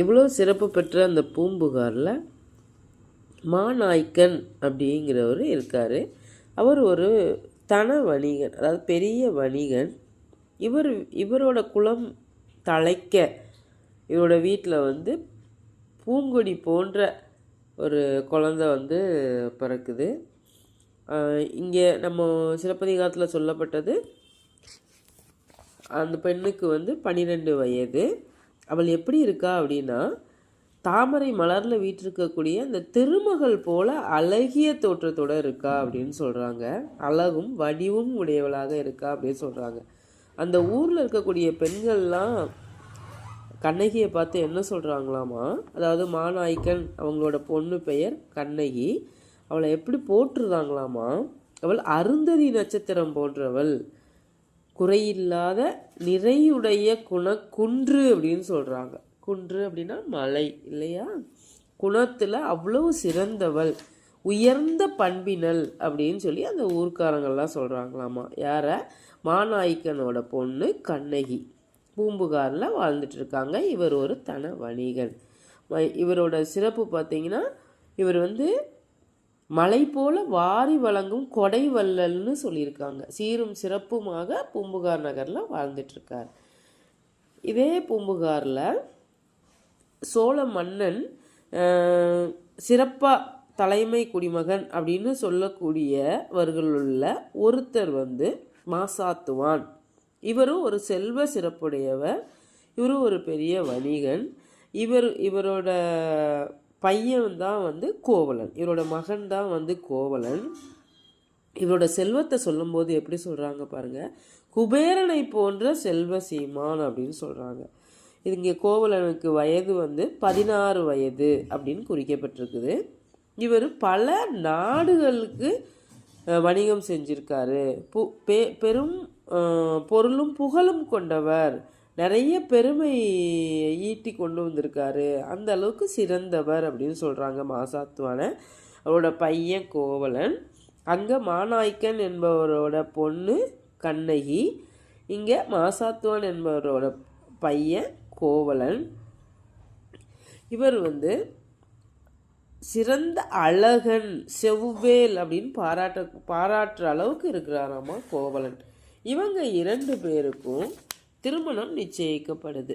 இவ்வளோ சிறப்பு பெற்ற அந்த பூம்புகாரில் மாநாய்க்கன் அப்படிங்கிறவர் இருக்கார். அவர் ஒரு தன வணிகன் அதாவது பெரிய வணிகன். இவர் இவரோட குலம் தழைக்க இவரோட வீட்டில் வந்து பூங்கொடி போன்ற ஒரு குழந்த வந்து பிறக்குது. இங்கே நம்ம சிலப்பதிகாரத்தில் சொல்லப்பட்டது அந்த பெண்ணுக்கு வந்து பன்னிரெண்டு வயது. அவள் எப்படி இருக்கா அப்படின்னா தாமரை மலரில் வீட்டிருக்கக்கூடிய அந்த திருமகள் போல அழகிய தோற்றத்தோட இருக்கா அப்படின்னு சொல்கிறாங்க அழகும் வடிவும் உடையவளாக இருக்கா அப்படின்னு சொல்கிறாங்க அந்த ஊரில் இருக்கக்கூடிய பெண்கள்லாம் கண்ணகியை பார்த்து என்ன சொல்கிறாங்களாமா அதாவது மாநாய்க்கன் அவங்களோட பொண்ணு பெயர் கண்ணகி. அவளை எப்படி போட்டுருந்தாங்களாமா அவள் அருந்ததி நட்சத்திரம் போன்றவள். குறையில்லாத நிறையுடைய குண குன்று அப்படின்னு சொல்கிறாங்க குன்று அப்படின்னா மலை இல்லையா? குணத்தில் அவ்வளவு சிறந்தவள் உயர்ந்த பண்பினல் அப்படின்னு சொல்லி அந்த ஊர்க்காரங்கள்லாம் சொல்கிறாங்களாமா யாரை? மாநாய்க்கனோட பொண்ணு கண்ணகி. பூம்புகாரில் வாழ்ந்துட்டுருக்காங்க இவர் ஒரு தன வணிகன் இவரோட சிறப்பு பார்த்தீங்கன்னா இவர் வந்து மலை போல வாரி வழங்கும் கொடை வள்ளல்னு சொல்லியிருக்காங்க. சீரும் சிறப்புமாக பூம்புகார் நகரில் வாழ்ந்துட்டுருக்கார். இதே பூம்புகாரில் சோழ மன்னன் சிறப்பாக தலைமை குடிமகன் அப்படின்னு சொல்லக்கூடியவர்களுள்ள ஒருத்தர் வந்து மாசாத்துவான். இவரும் ஒரு செல்வ சிறப்புடையவர். இவரும் ஒரு பெரிய வணிகன். இவர் இவரோட பையன் தான் வந்து கோவலன். இவரோட மகன் தான் வந்து கோவலன். இவரோட செல்வத்தை சொல்லும்போது எப்படி சொல்கிறாங்க பாருங்கள் குபேரனை போன்ற செல்வ சீமான் அப்படின்னு சொல்கிறாங்க இது இங்கே கோவலனுக்கு வயது வந்து பதினாறு வயது அப்படின்னு குறிக்கப்பட்டிருக்குது. இவர் பல நாடுகளுக்கு வணிகம் செஞ்சிருக்காரு. பு பெ பெரும் பொருளும் புகழும் கொண்டவர். நிறைய பெருமை ஈட்டி கொண்டு வந்திருக்காரு. அந்த அளவுக்கு சிறந்தவர் அப்படின்னு சொல்கிறாங்க மாசாத்துவான. அவரோட பையன் கோவலன். அங்கே மாநாய்க்கன் என்பவரோட பொண்ணு கண்ணகி. இங்கே மாசாத்துவான் என்பவரோட பையன் கோவலன். இவர் வந்து சிறந்த அழகன் செவ்வேல் அப்படின்னு பாராட்ட பாராட்டுற அளவுக்கு இருக்கிறாராமா கோவலன். இவங்க இரண்டு பேருக்கும் திருமணம் நிச்சயிக்கப்படுது.